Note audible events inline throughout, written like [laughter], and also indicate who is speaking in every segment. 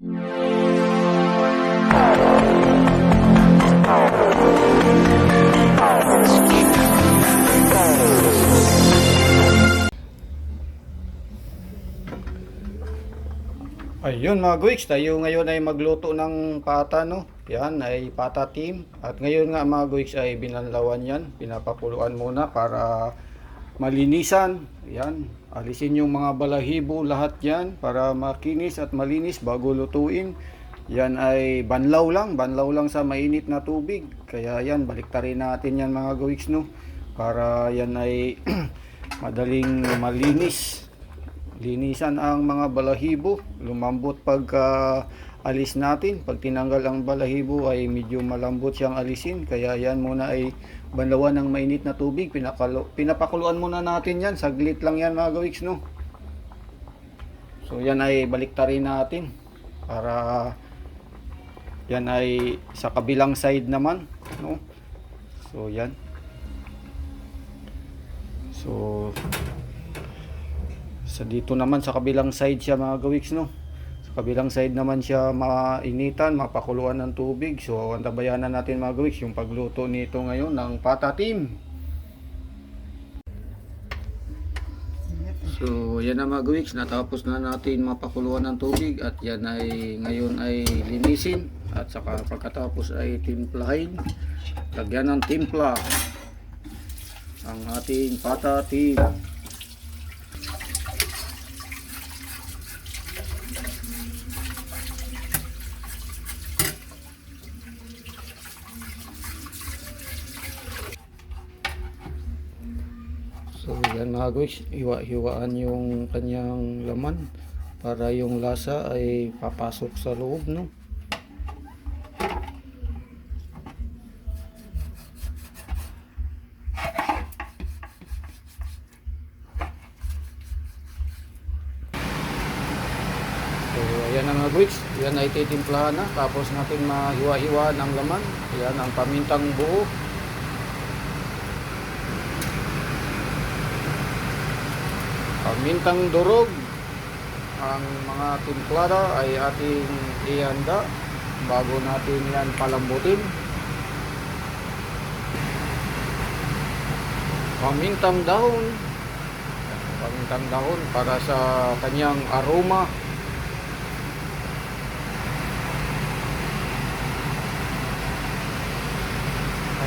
Speaker 1: Ayun mga guys, tayo ngayon ay magluto ng pata no. Yan ay pata team. At ngayon nga mga guys ay binanlawan yan. Pinapakuluan muna para malinisan. Yan. Alisin yung mga balahibo lahat yan para makinis at malinis bago lutuin. Yan ay banlaw lang, banlaw lang sa mainit na tubig. Kaya yan, baliktarin natin yan mga guys no. Para yan ay [clears throat] madaling malinis linisan ang mga balahibo lumambot pagka alis natin pag tinanggal ang balahibo ay medyo malambot siyang alisin kaya yan muna ay banlawan ng mainit na tubig Pinakalo, pinapakuluan muna natin yan. Saglit lang yan mga gawiks no? So yan ay baliktarin natin para yan ay sa kabilang side naman no? So yan. So sa dito naman sa kabilang side siya mga gawiks no. Sa kabilang side naman siya mainitan, mapakuluan ng tubig. So antabayanan natin mga gawiks yung pagluto nito ngayon ng pata team. So yan na mga gawiks, natapos na natin mapakuluan ng tubig at yan ay ngayon ay linisin at saka pagkatapos ay timplahin. Lagyan ng timpla ang ating pata guys, hiwa-hiwaan yung kanyang laman para yung lasa ay papasok sa loob no. Ayan mga guys, yan ay titimplahan na tapos natin mahiwa-hiwa ng laman. Yan ang pamintang buo. Pamintang durog ang mga timplada ay ating ihanda bago natin yan palambutin. Pamintang dahon. Pamintang dahon para sa kanyang aroma.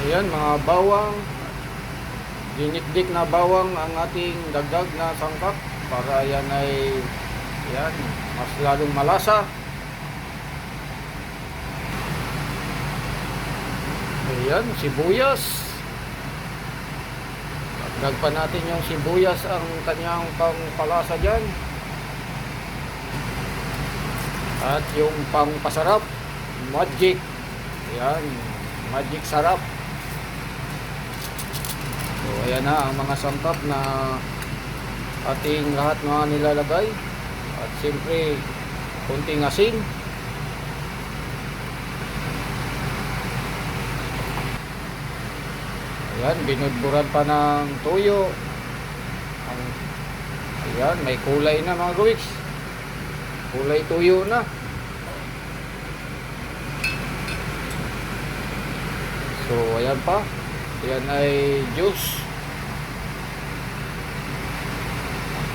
Speaker 1: Ayan mga bawang dinikdik na bawang ang ating dagdag na sangkap para yan ay yan, mas lalong malasa. Ayan, sibuyas. Dagdag pa natin yung sibuyas ang kanyang pangpalasa dyan. At yung pangpasarap, magic. Ayan, magic sarap. Ayan na ang mga sangkap na ating lahat mga nilalagay. At siyempre, kunting asin. Ayan, binudburan pa ng tuyo. Ayan, may kulay na mga gawiks. Kulay tuyo na. So, ayan pa. Yan ay juice.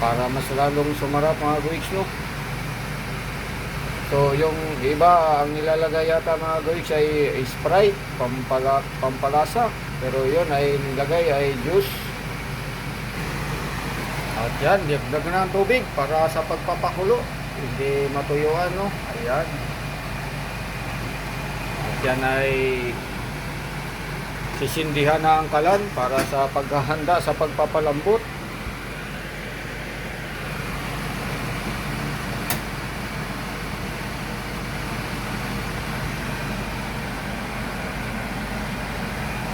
Speaker 1: Para mas lalong sumarap mga guwiks, no? So, yung iba, ang nilalagay yata mga guwiks ay Sprite, pampala, pampalasa. Pero yun ay nilagay ay juice. At yan, dagdag na ang tubig para sa pagpapakulo. Hindi matuyuan, no? Ayan. At yan ay sisindihan na ang kalan para sa paghahanda sa pagpapalambot.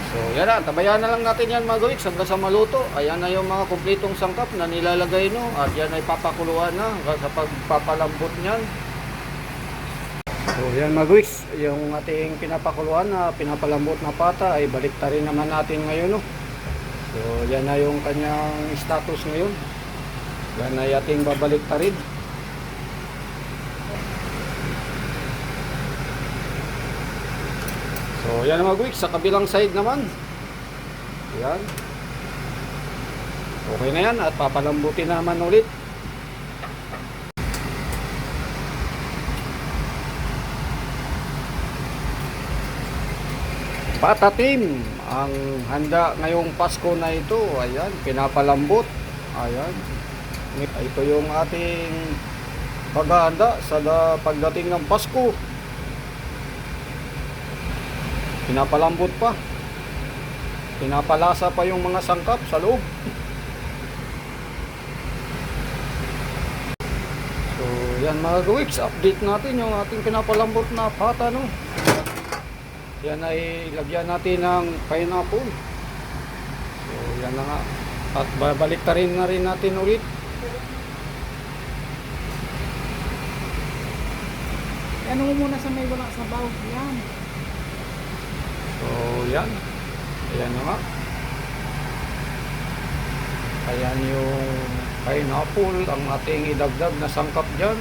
Speaker 1: So yan na, tabayan na lang natin yan mga gawiks hanggang sa maluto. Ayan na yung mga kumpletong sangkap na nilalagay no at yan ay papakuluan na sa pagpapalambot niyan. So yan mga guys, yung ating pinapakuluan na pinapalambot na pata ay balik ta rin naman natin ngayon no. So yan na yung kanyang status ngayon. Yan ay ating babalik ta rin. So yan mga guys, sa kabilang side naman. Yan. Okay na yan at papalambutin naman ulit. Patatim ang handa ngayong Pasko na ito. Ayan, pinapalambot. Ayan. Ito yung ating paghahanda sa da- pagdating ng Pasko. Pinapalambot pa. Pinapalasa pa yung mga sangkap sa loob. So, yan mga gawiks, update natin yung ating pinapalambot na pata, no? Yan ay lagyan natin ng pineapple. So, yan na nga. At babalik ta rin na rin natin ulit.
Speaker 2: Ano mo muna sa may wala sabaw? Yan.
Speaker 1: So, yan. Ayan na nga. Ayan yung pineapple, ang ating idagdag na sangkap dyan.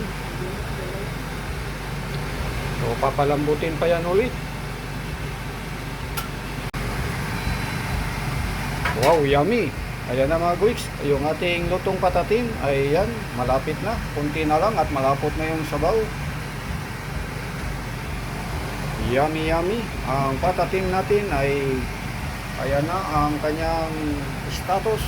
Speaker 1: So, papalambutin pa yan ulit. Wow, yummy! Ayan na mga guwiks, yung ating lutong patatim, ay yan, malapit na. Kunti na lang at malapot na yung sabaw. Yummy, yummy. Ang patatim natin ay ayan na ang kanyang status.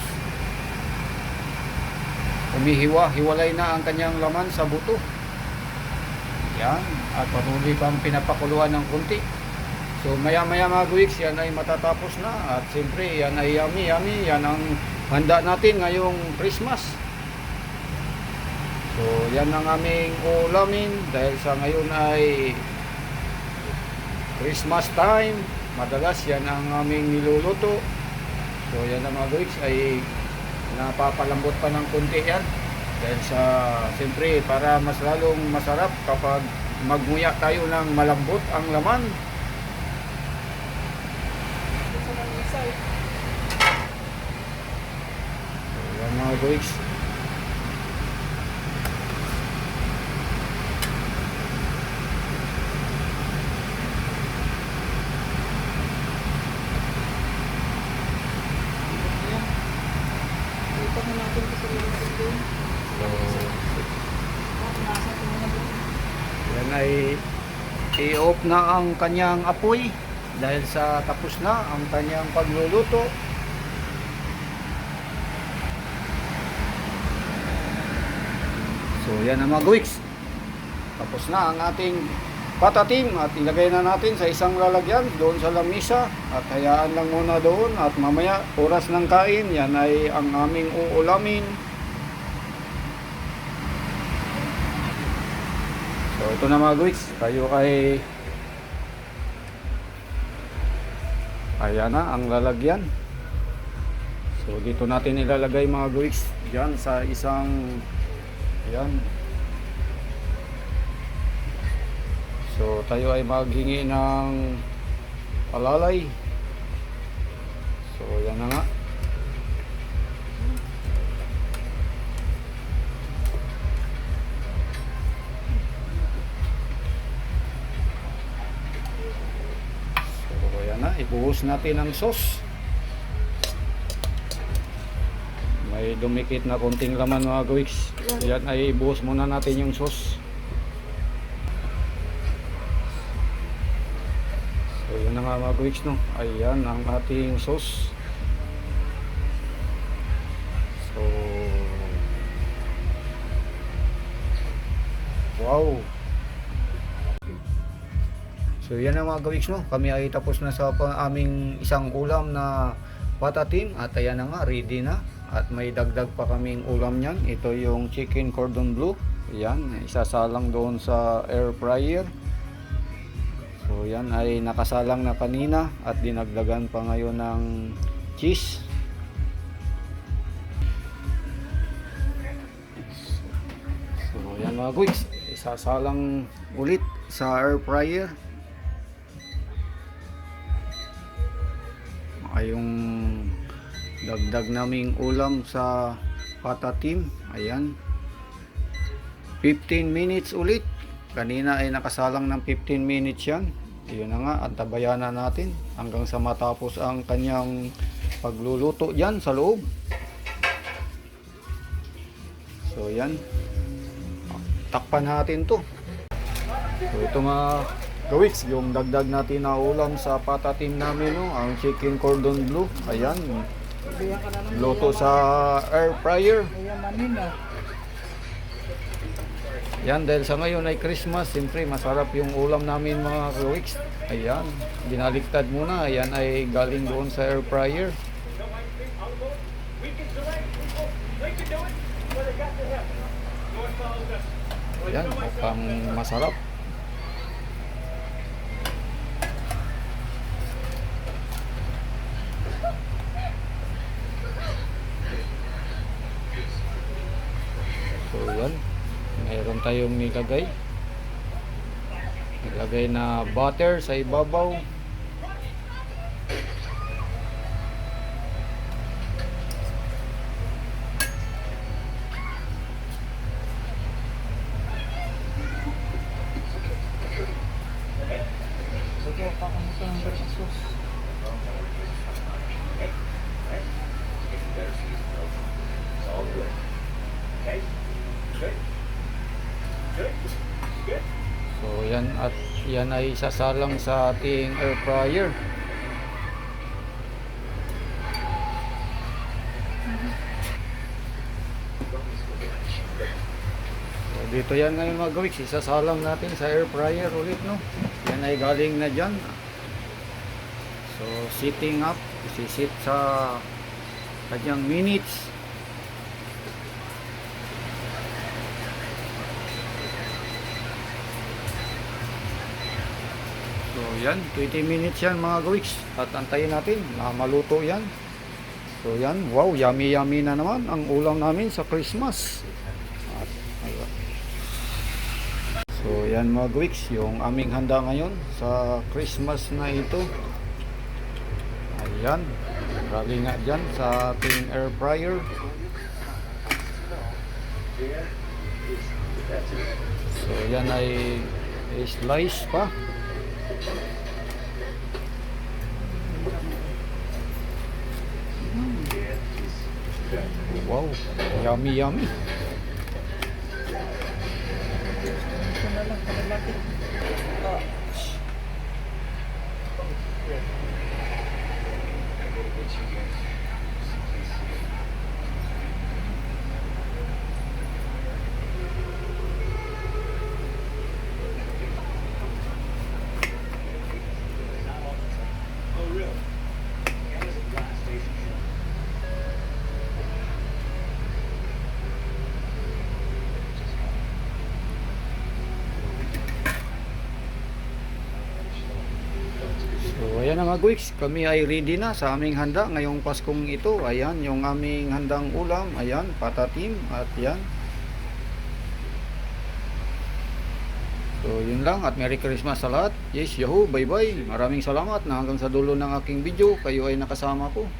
Speaker 1: Umihiwa, hiwalay na ang kanyang laman sa buto. Yan. At patuloy pang pinapakuluan ng kunti. So maya maya mga guwiks, yan ay matatapos na. At siyempre, yan ay yummy, yummy. Yan ang handa natin ngayong Christmas. So yan ang aming ulamin dahil sa ngayon ay Christmas time, madalas yan ang aming niluluto. So yan ang mga guys ay napapalambot pa ng konti yan. Dahil sa, siyempre, para mas lalong masarap kapag magmuya tayo ng malambot ang laman.
Speaker 2: Sa may isa eh.
Speaker 1: So yan mga guys.
Speaker 2: Yan. Dito na natin kasi yung doon.
Speaker 1: So,
Speaker 2: Nasa ito na doon.
Speaker 1: yan ay i-off na ang kanyang apoy dahil sa tapos na ang kanyang pagluluto. So yan ang mga guwiks. Tapos na ang ating patatim at ilagay na natin sa isang lalagyan doon sa lamisa at hayaan lang muna doon at mamaya oras ng kain yan ay ang aming uulamin. So ito na mga guwiks, tayo ay ayan na ang lalagyan. So dito natin ilalagay mga guwiks diyan sa isang ayan. So tayo ay maghingi ng alalay. So yan na nga. Ibuhos natin ang sauce. May dumikit na konting laman mga gawiks. Yan ay ibuhos muna natin yung sauce. So yun na nga mga gawiks no. Ayan ang ating sauce. So Wow. So yan ang mga gawiks no. Kami ay tapos na sa aming isang ulam na patatim at ayan na nga ready na at may dagdag pa kaming ulam niyan. Ito yung chicken cordon bleu. Yan, isasalang doon sa air fryer. So yan ay nakasalang na kanina at dinagdagan pa ngayon ng cheese. So yan mga guys, isasalang ulit sa air fryer. Ay yung dagdag naming ulam sa patatim. Ayan. 15 minutes ulit. Kanina ay nakasalang ng 15 minutes yan. Yun na nga, antabayan na natin hanggang sa matapos ang kanyang pagluluto dyan sa loob. So yan. Takpan natin to. So ito mga gawiks, yung dagdag natin na ulam sa patatim namin, no? ang chicken cordon bleu. Ayan, luto sa air fryer. Yan, dahil sa ngayon ay Christmas, siyempre masarap yung ulam namin mga gawiks. Ayan, binaliktad muna. Ayan ay galing doon sa air fryer. Ayan, mukhang masarap. So yan, mayroon tayong nilagay. Nilagay na butter sa ibabaw.
Speaker 2: Sige, pakamusta ng berkasos.
Speaker 1: So yan at yan ay sasalang sa ating air fryer. So dito yan ngayon mga gawiks, isasalang natin sa air fryer ulit no. Yan ay galing na dyan. So sitting up, isisit sa kanyang minutes. So yan, 20 minutes yan mga gawiks. At antayin natin na maluto yan. So yan, wow, yummy yummy na naman ang ulam namin sa Christmas. At, ayun. So yan mga gawiks, yung aming handa ngayon sa Christmas na ito. Ayan, grabe nga dyan sa ating air fryer. So yan ay slice pa. Wow, yummy yummy.
Speaker 2: Thank
Speaker 1: you. Ayan na mga Gwiks, kami ay ready na sa aming handa ngayong Paskong ito. Ayan yung aming handang ulam, ayan, patatim at yan. So yun lang at Merry Christmas sa lahat. Yes, yahoo, bye bye. Maraming salamat na hanggang sa dulo ng aking video kayo ay nakasama ko.